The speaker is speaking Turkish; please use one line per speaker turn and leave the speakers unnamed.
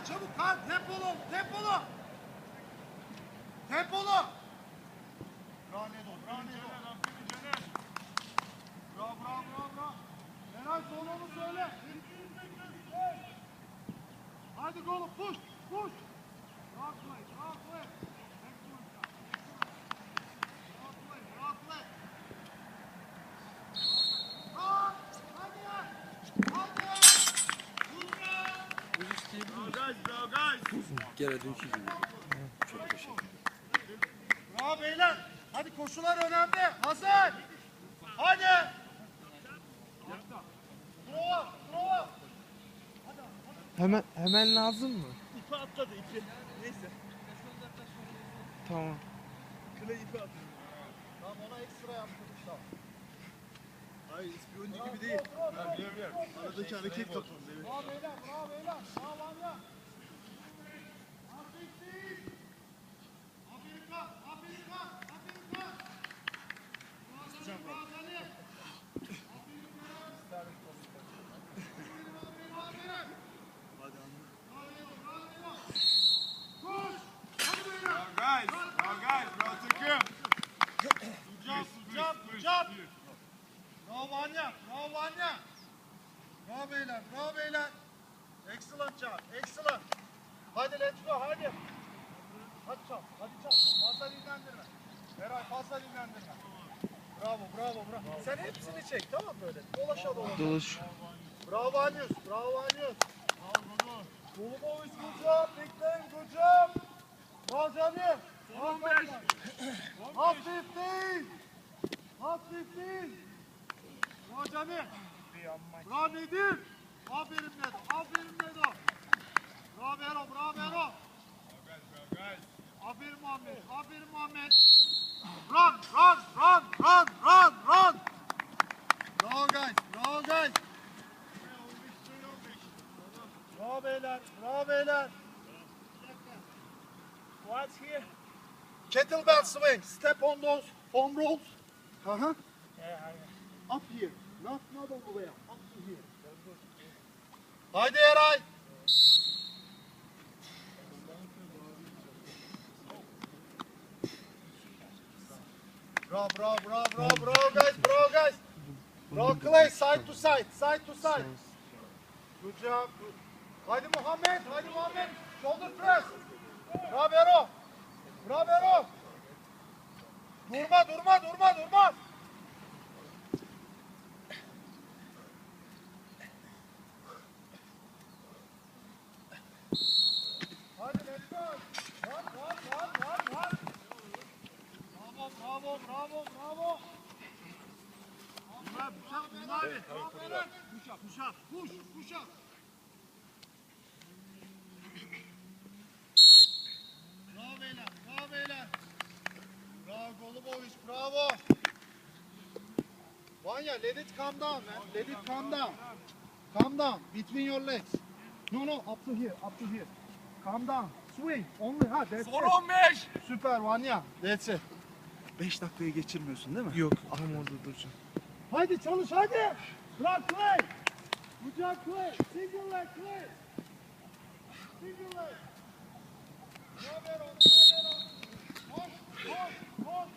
Kaan çabuk Kaan. Tempolu. Tempolu. Tempolu. Bravo Nedo. Bravo Nedo. Bravo bravo bravo. bravo. Eray sonunu söyle. Hadi golüm push. Push. Bravo play. Bravo play. Excellent. Bravo play. Bravo play. Kaan. Hadi ya. Hadi. Hızlı.
Gene dünkü gibi. Çok teşekkür
Bravo beyler. Hadi koşular önemli. Hazır. Hadi. Prova. Prova.
Hemen hemen lazım mı?
İpi atladı ipi. Neyse.
Tamam.
Kıla ipi atladı.
Tamam ona ekstra yaptım. Tamam.
Hayır bir önceki gibi değil. Ha, biliyorum biliyorum. Aradaki hareket kapalı. Evet.
Bravo beyler. Bravo beyler. Bravo Anya. Jump. Bravo Anya, bravo Anya. Bravo beyler, bravo beyler. Excellent job, excellent. Hadi let's go, hadi. Hadi çal, hadi çal. Fazla dinlendirme. Eray fazla dinlendirme. Bravo, bravo, bravo. Sen hepsini çek, tamam böyle? Dolaşa dolaşa.
Dolaş.
Bravo Anyus, bravo Anyus. Golubovic, good job, big time, good job. Bravo Bravo Nedim. Aferin Nedo, aferin Nedo. Bravo Ero, bravo Ero. Aferin Muhammed, aferin Muhammed. Run, run, run, run, run, run. Bravo guys, bravo guys. Bravo beyler, bravo beyler.
What's here?
Kettlebell swing, step on those foam rolls. Uh-huh.
Yeah,
Up here, not, not all the way up. Haydi Eray. Bravo, bravo, bravo, bravo, bravo guys, bravo guys. Bravo Clay, side to side, side to side. Good job. Haydi Muhammed, haydi Muhammed. Shoulder press. Bravo Ero. Bravo Ero. Durma, durma, durma, durma. Hadi let's go. Run, run, run, run, run. Bravo, bravo, bravo. Bunlar up, bunlar. Push up, push, push up. Bravo beyler, bravo beyler. Bravo Golubovic, bravo. Vanya, let it calm down, man. Let it calm down. Calm down, between your legs. No, no, up to here, up to here. Calm down. Swing, only, ha, that's
Son
it.
15.
Süper Vanya, that's it.
5 dakikaya geçirmiyorsun değil mi?
Yok tam orada duracağım.
Haydi çalış, hadi. Bırak play. Kucak play. Single leg play. Single leg. Bravo, bravo. Koş, koş, koş.